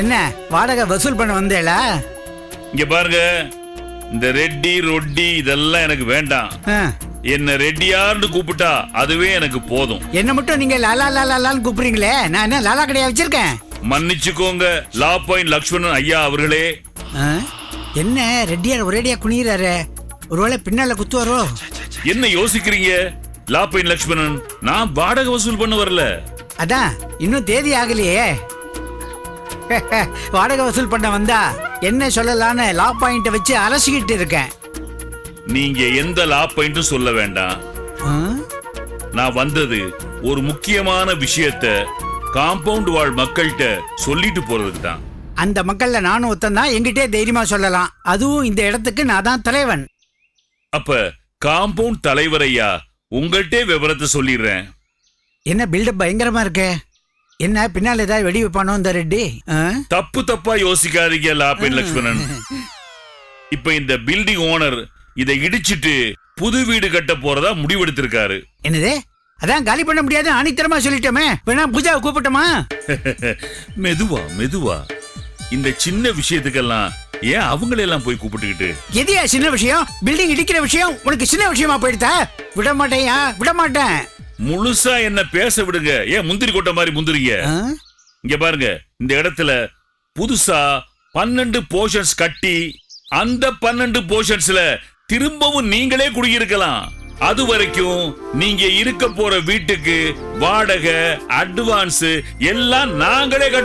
என்ன வாடகை வசூல் பண்ண வந்தேளா இங்க பாருங்க இந்த ரெட்டி ரொட்டி இதெல்லாம் எனக்கு வேண்டாம். என்ன ரெட்டியார்னு கூப்பிட்டா அதுவே எனக்கு போதும். என்ன மட்டும் நீங்க லாலா லாலா லான்னு கூப்பிடுறீங்களே? நான் என்ன லாலா கடையா வச்சிருக்கேன்? மன்னிச்சுக்கோங்க லா பாயிண்ட் லக்ஷ்மணன் ஐயா அவர்களே. என்ன ரெட்டியார் ஒரேடியா குனிகிறாரு ஒருவேளை பின்னால குத்துவாரோ? என்ன யோசிக்கிறீங்க லா பாயிண்ட் லக்ஷ்மணன்? நான் வாடகை வசூல் பண்ண வரல. அதான் இன்னும் தேதி ஆகலையே. வாடகை வசூல் பண்ண வந்தா என்ன சொல்லலான்னு லா பாயிண்ட வச்சு அலசிக்கிட்டு இருக்கேன். நீங்க எந்த லா பாயிண்ட்டும் சொல்ல வேண்டாம்? நான் வந்தது ஒரு முக்கியமான விஷயத்த காம்பவுண்ட் வாழ் மக்கள்கிட்ட சொல்லிட்டு போறதுக்கு தான். அந்த மக்கள்ல நானும் ஒருத்தன் தான். எங்கிட்டே தைரியமா சொல்லலாம். அதுவும் இந்த இடத்துக்கு நான் தான் தலைவன். அப்ப காம்பவுண்ட் தலைவர் ஐயா உங்கள்கிட்டே விவரத்தை சொல்லிடுறேன். என்ன பில்டப் பயங்கரமா இருக்கே? என்ன பின்னால ஏதாவது வெடி வைப்பானோ இந்த ரெட்டி? தப்பு தப்பா யோசிக்காதீங்க லாபேன் லக்ஷ்மணன். இப்ப இந்த பில்டிங் ஓனர் இதை இடிச்சிட்டு புது வீடு கட்ட போறதா முடிவெடுத்திருக்காரு. என்னது? அதான் காலி பண்ண முடியாது ஆணித்தரமா சொல்லிட்டோமே. வேணா பூஜாவை கூப்பிட்டோமா? மெதுவா மெதுவா. இந்த சின்ன விஷயத்துக்கெல்லாம் ஏன் அவங்களெல்லாம் போய் கூப்பிட்டுக்கிட்டு? எதையா சின்ன விஷயம்? பில்டிங் இடிக்கிற விஷயம் உனக்கு சின்ன விஷயமா போயிடுதா? விட மாட்டேயா? விட மாட்டேன். முழுசா என்ன பேச விடுங்க. ஏன் முந்திரி கொட்ட மாதிரி முந்திரிங்க? இங்க பாருங்க இந்த இடத்துல புதுசா பன்னெண்டு போர்ஷன்ஸ் கட்டி அந்த பன்னெண்டு போர்ஷன்ஸ்ல திரும்பவும் நீங்களே குடியிருக்கலாம். அது வரைக்கும் நீங்க இருக்க போற வீட்டுக்கு வாடகை அட்வான்ஸ் எல்லாம் நாங்களே கட்டுவோம்.